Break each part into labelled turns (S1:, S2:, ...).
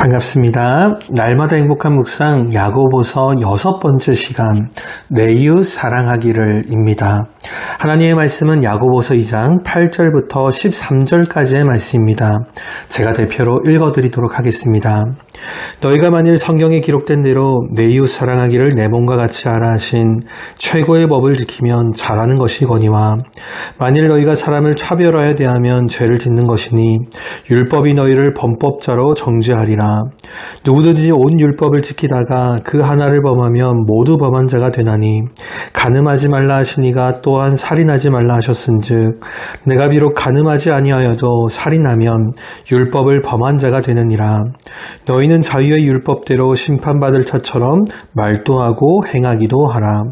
S1: 반갑습니다. 날마다 행복한 묵상 야고보서 여섯 번째 시간 내 이웃 사랑하기를입니다. 하나님의 말씀은 야고보서 2장 8절부터 13절까지의 말씀입니다. 제가 대표로 읽어드리도록 하겠습니다. 너희가 만일 성경에 기록된 대로 내 이웃 사랑하기를 내 몸과 같이 하라 하신 최고의 법을 지키면 잘하는 것이거니와 만일 너희가 사람을 차별하여 대하면 죄를 짓는 것이니 율법이 너희를 범법자로 정죄하리라. 누구든지 온 율법을 지키다가 그 하나를 범하면 모두 범한 자가 되나니 가늠하지 말라 하시니가 또한 살인하지 말라 하셨은즉 내가 비록 가늠하지 아니하여도 살인하면 율법을 범한 자가 되느니라. 너희는 자유의 율법대로 심판받을 자처럼 말도 하고 행하기도 하라.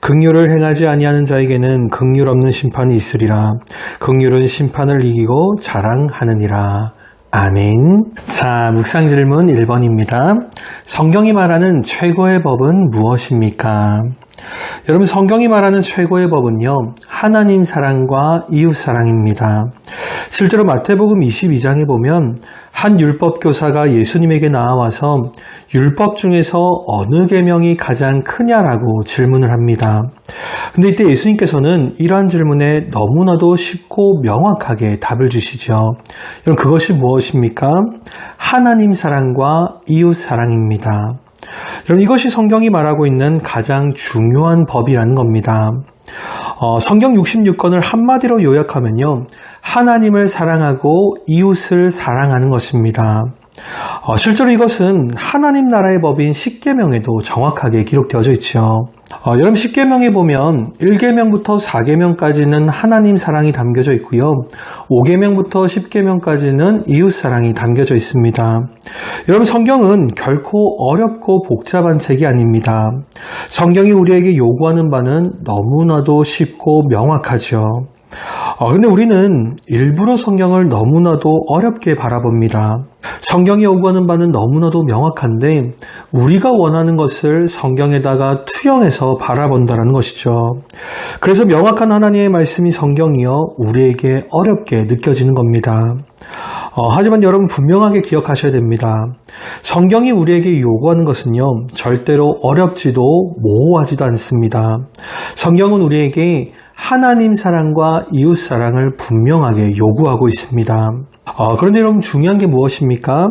S1: 극률을 행하지 아니하는 자에게는 극률 없는 심판이 있으리라. 극률은 심판을 이기고 자랑하느니라 아멘. 자, 묵상 질문 1번입니다. 성경이 말하는 최고의 법은 무엇입니까? 여러분, 성경이 말하는 최고의 법은요, 하나님 사랑과 이웃 사랑입니다. 실제로 마태복음 22장에 보면 한 율법 교사가 예수님에게 나와서 율법 중에서 어느 계명이 가장 크냐라고 질문을 합니다. 근데 이때 예수님께서는 이러한 질문에 너무나도 쉽고 명확하게 답을 주시죠. 여러분 그것이 무엇입니까? 하나님 사랑과 이웃 사랑입니다. 여러분 이것이 성경이 말하고 있는 가장 중요한 법이라는 겁니다. 어, 성경 66권을 한마디로 요약하면요. 하나님을 사랑하고 이웃을 사랑하는 것입니다. 어, 실제로 이것은 하나님 나라의 법인 10계명에도 정확하게 기록되어져 있죠. 어, 여러분 10계명에 보면 1계명부터 4계명까지는 하나님 사랑이 담겨져 있고요. 5계명부터 10계명까지는 이웃 사랑이 담겨져 있습니다. 여러분 성경은 결코 어렵고 복잡한 책이 아닙니다. 성경이 우리에게 요구하는 바는 너무나도 쉽고 명확하죠. 어, 근데 우리는 일부러 성경을 너무나도 어렵게 바라봅니다. 성경이 요구하는 바는 너무나도 명확한데 우리가 원하는 것을 성경에다가 투영해서 바라본다는 것이죠. 그래서 명확한 하나님의 말씀이 성경이요 우리에게 어렵게 느껴지는 겁니다. 어, 하지만 여러분 분명하게 기억하셔야 됩니다. 성경이 우리에게 요구하는 것은요 절대로 어렵지도 모호하지도 않습니다. 성경은 우리에게 하나님 사랑과 이웃 사랑을 분명하게 요구하고 있습니다. 어, 그런데 여러분 중요한 게 무엇입니까?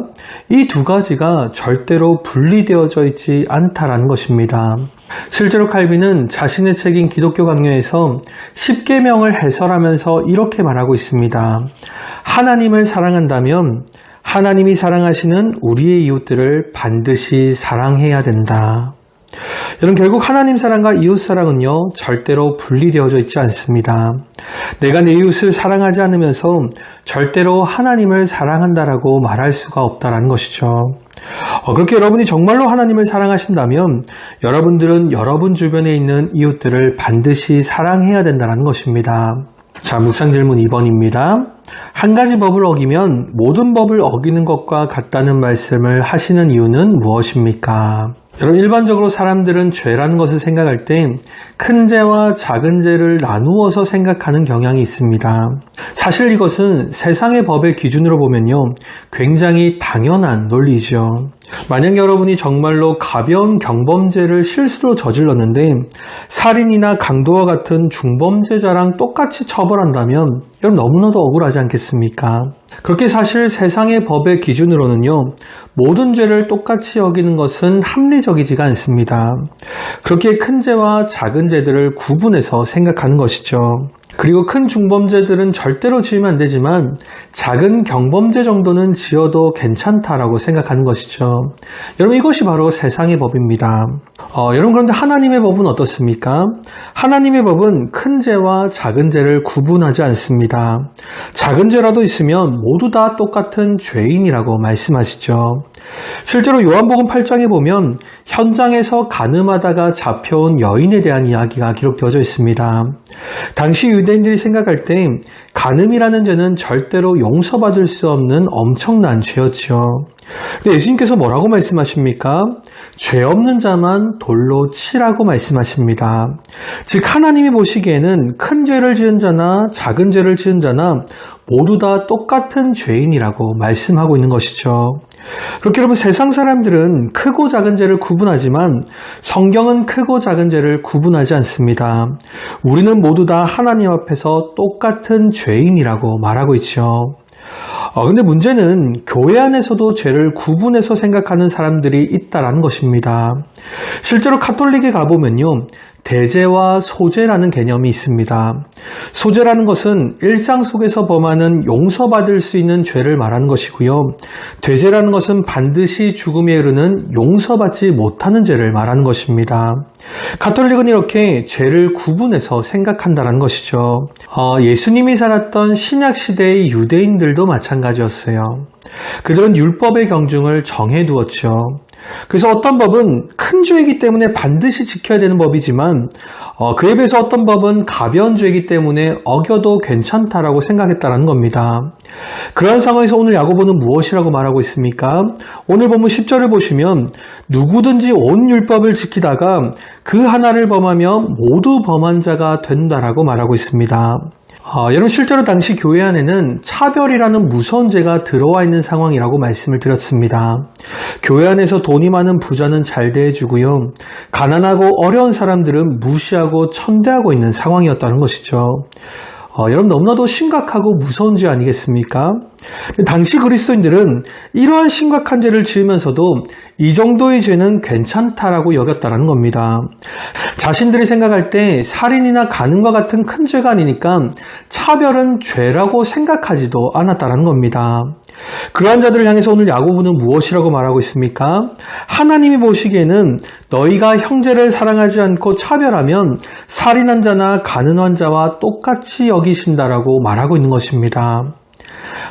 S1: 이 두 가지가 절대로 분리되어져 있지 않다라는 것입니다. 실제로 칼빈은 자신의 책인 기독교 강요에서 10계명을 해설하면서 이렇게 말하고 있습니다. 하나님을 사랑한다면 하나님이 사랑하시는 우리의 이웃들을 반드시 사랑해야 된다. 여러분 결국 하나님 사랑과 이웃 사랑은요 절대로 분리되어져 있지 않습니다. 내가 내 이웃을 사랑하지 않으면서 절대로 하나님을 사랑한다라고 말할 수가 없다라는 것이죠. 어, 그렇게 여러분이 정말로 하나님을 사랑하신다면 여러분들은 여러분 주변에 있는 이웃들을 반드시 사랑해야 된다는 것입니다. 자, 묵상 질문 2번입니다. 한 가지 법을 어기면 모든 법을 어기는 것과 같다는 말씀을 하시는 이유는 무엇입니까? 여러분 일반적으로 사람들은 죄라는 것을 생각할 때 큰 죄와 작은 죄를 나누어서 생각하는 경향이 있습니다. 사실 이것은 세상의 법의 기준으로 보면요 굉장히 당연한 논리죠. 만약 여러분이 정말로 가벼운 경범죄를 실수로 저질렀는데 살인이나 강도와 같은 중범죄자랑 똑같이 처벌한다면 여러분 너무나도 억울하지 않겠습니까? 그렇게 사실 세상의 법의 기준으로는요, 모든 죄를 똑같이 여기는 것은 합리적이지가 않습니다. 그렇게 큰 죄와 작은 죄들을 구분해서 생각하는 것이죠. 그리고 큰 중범죄들은 절대로 지으면 안 되지만 작은 경범죄 정도는 지어도 괜찮다라고 생각하는 것이죠. 여러분 이것이 바로 세상의 법입니다. 어, 여러분 그런데 하나님의 법은 어떻습니까? 하나님의 법은 큰 죄와 작은 죄를 구분하지 않습니다. 작은 죄라도 있으면 모두 다 똑같은 죄인이라고 말씀하시죠. 실제로 요한복음 8장에 보면 현장에서 가늠하다가 잡혀온 여인에 대한 이야기가 기록되어져 있습니다. 당시 유대인들이 생각할 때 가늠이라는 죄는 절대로 용서받을 수 없는 엄청난 죄였죠. 예수님께서 뭐라고 말씀하십니까? 죄 없는 자만 돌로 치라고 말씀하십니다. 즉 하나님이 보시기에는 큰 죄를 지은 자나 작은 죄를 지은 자나 모두 다 똑같은 죄인이라고 말씀하고 있는 것이죠. 그렇게 여러분 세상 사람들은 크고 작은 죄를 구분하지만 성경은 크고 작은 죄를 구분하지 않습니다. 우리는 모두 다 하나님 앞에서 똑같은 죄인이라고 말하고 있죠. 어, 근데 문제는 교회 안에서도 죄를 구분해서 생각하는 사람들이 있다라는 것입니다. 실제로 카톨릭에 가보면요. 대죄와 소죄라는 개념이 있습니다. 소죄라는 것은 일상 속에서 범하는 용서받을 수 있는 죄를 말하는 것이고요. 대죄라는 것은 반드시 죽음에 이르는 용서받지 못하는 죄를 말하는 것입니다. 가톨릭은 이렇게 죄를 구분해서 생각한다는 것이죠. 어, 예수님이 살았던 신약 시대의 유대인들도 마찬가지였어요. 그들은 율법의 경중을 정해 두었죠. 그래서 어떤 법은 큰 죄이기 때문에 반드시 지켜야 되는 법이지만 어, 그에 비해서 어떤 법은 가벼운 죄이기 때문에 어겨도 괜찮다라고 생각했다는 겁니다. 그런 상황에서 오늘 야고보는 무엇이라고 말하고 있습니까? 오늘 본문 10절을 보시면 누구든지 온 율법을 지키다가 그 하나를 범하면 모두 범한 자가 된다라고 말하고 있습니다. 어, 여러분 실제로 당시 교회 안에는 차별이라는 무서운 죄가 들어와 있는 상황이라고 말씀을 드렸습니다. 교회 안에서 돈이 많은 부자는 잘 대해주고요. 가난하고 어려운 사람들은 무시하고 천대하고 있는 상황이었다는 것이죠. 어, 여러분 너무나도 심각하고 무서운 죄 아니겠습니까? 당시 그리스도인들은 이러한 심각한 죄를 지으면서도 이 정도의 죄는 괜찮다라고 여겼다는 겁니다. 자신들이 생각할 때 살인이나 가늠과 같은 큰 죄가 아니니까 차별은 죄라고 생각하지도 않았다는 겁니다. 그러한 자들을 향해서 오늘 야고보는 무엇이라고 말하고 있습니까? 하나님이 보시기에는 너희가 형제를 사랑하지 않고 차별하면 살인한 자나 가늠한 자와 똑같이 여기신다라고 말하고 있는 것입니다.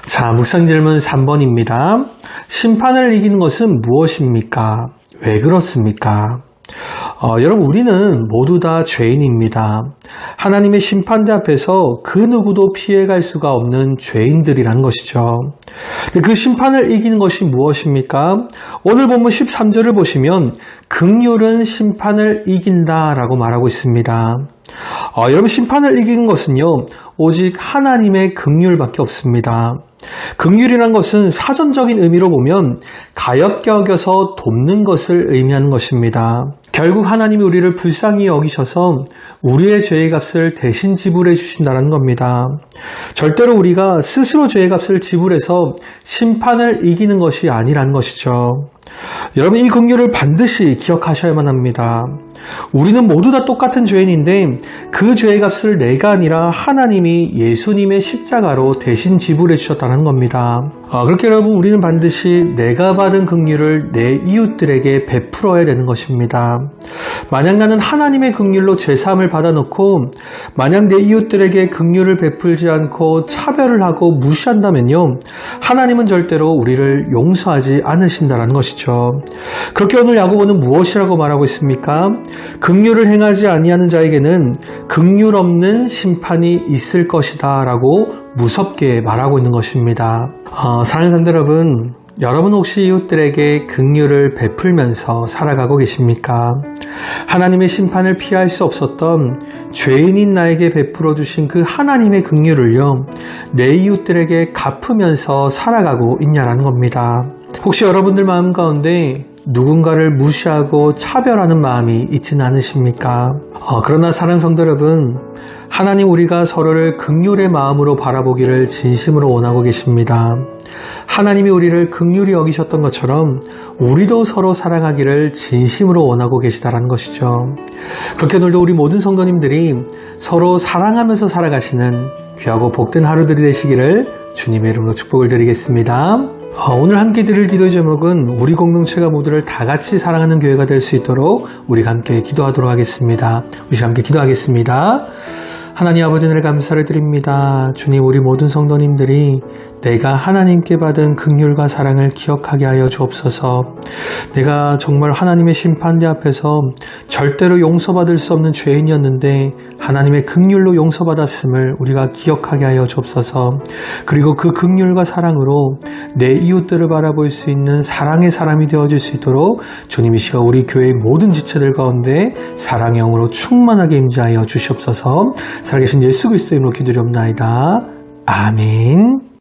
S1: 자, 묵상 질문 3번입니다. 심판을 이기는 것은 무엇입니까? 왜 그렇습니까? 어, 여러분, 우리는 모두 다 죄인입니다. 하나님의 심판대 앞에서 그 누구도 피해갈 수가 없는 죄인들이라는 것이죠. 그 심판을 이기는 것이 무엇입니까? 오늘 본문 13절을 보시면 극률은 심판을 이긴다라고 말하고 있습니다. 어, 여러분 심판을 이기는 것은요 오직 하나님의 극률밖에 없습니다. 극률이란 것은 사전적인 의미로 보면 가엽게 여겨서 돕는 것을 의미하는 것입니다. 결국 하나님이 우리를 불쌍히 여기셔서 우리의 죄의 값을 대신 지불해 주신다는 겁니다. 절대로 우리가 스스로 죄의 값을 지불해서 심판을 이기는 것이 아니라는 것이죠. 여러분 이 긍휼을 반드시 기억하셔야만 합니다. 우리는 모두 다 똑같은 죄인인데 그 죄의 값을 내가 아니라 하나님이 예수님의 십자가로 대신 지불해 주셨다는 겁니다. 아, 그렇게 여러분 우리는 반드시 내가 받은 긍휼을 내 이웃들에게 베풀어야 되는 것입니다. 만약 나는 하나님의 긍휼로 제사함을 받아놓고 만약 내 이웃들에게 긍휼을 베풀지 않고 차별을 하고 무시한다면요 하나님은 절대로 우리를 용서하지 않으신다는 것이죠. 그렇게 오늘 야고보는 무엇이라고 말하고 있습니까? 긍휼을 행하지 아니하는 자에게는 긍휼 없는 심판이 있을 것이다 라고 무섭게 말하고 있는 것입니다. 어, 사랑하는 성도 여러분, 여러분 혹시 이웃들에게 긍휼을 베풀면서 살아가고 계십니까? 하나님의 심판을 피할 수 없었던 죄인인 나에게 베풀어 주신 그 하나님의 긍휼을요. 내 이웃들에게 갚으면서 살아가고 있냐라는 겁니다. 혹시 여러분들 마음 가운데 누군가를 무시하고 차별하는 마음이 있지는 않으십니까? 어, 그러나 사랑하는 성도 여러분, 하나님 우리가 서로를 극률의 마음으로 바라보기를 진심으로 원하고 계십니다. 하나님이 우리를 극률히 여기셨던 것처럼 우리도 서로 사랑하기를 진심으로 원하고 계시다라는 것이죠. 그렇게 오늘도 우리 모든 성도님들이 서로 사랑하면서 살아가시는 귀하고 복된 하루들이 되시기를 주님의 이름으로 축복을 드리겠습니다. 어, 오늘 함께 드릴 기도 제목은 우리 공동체가 모두를 다 같이 사랑하는 교회가 될 수 있도록 우리가 함께 기도하도록 하겠습니다. 우리 함께 기도하겠습니다. 하나님 아버지를 감사를 드립니다. 주님 우리 모든 성도님들이 내가 하나님께 받은 긍휼과 사랑을 기억하게 하여 주옵소서. 내가 정말 하나님의 심판대 앞에서 절대로 용서받을 수 없는 죄인이었는데 하나님의 긍휼로 용서받았음을 우리가 기억하게 하여 주옵소서. 그리고 그 긍휼과 사랑으로 내 이웃들을 바라볼 수 있는 사랑의 사람이 되어질 수 있도록 주님 이 시가 우리 교회의 모든 지체들 가운데 사랑의 영으로 충만하게 임재하여 주시옵소서. 살아계신 예수 그리스도의 이름으로 기도리옵나이다. 아멘.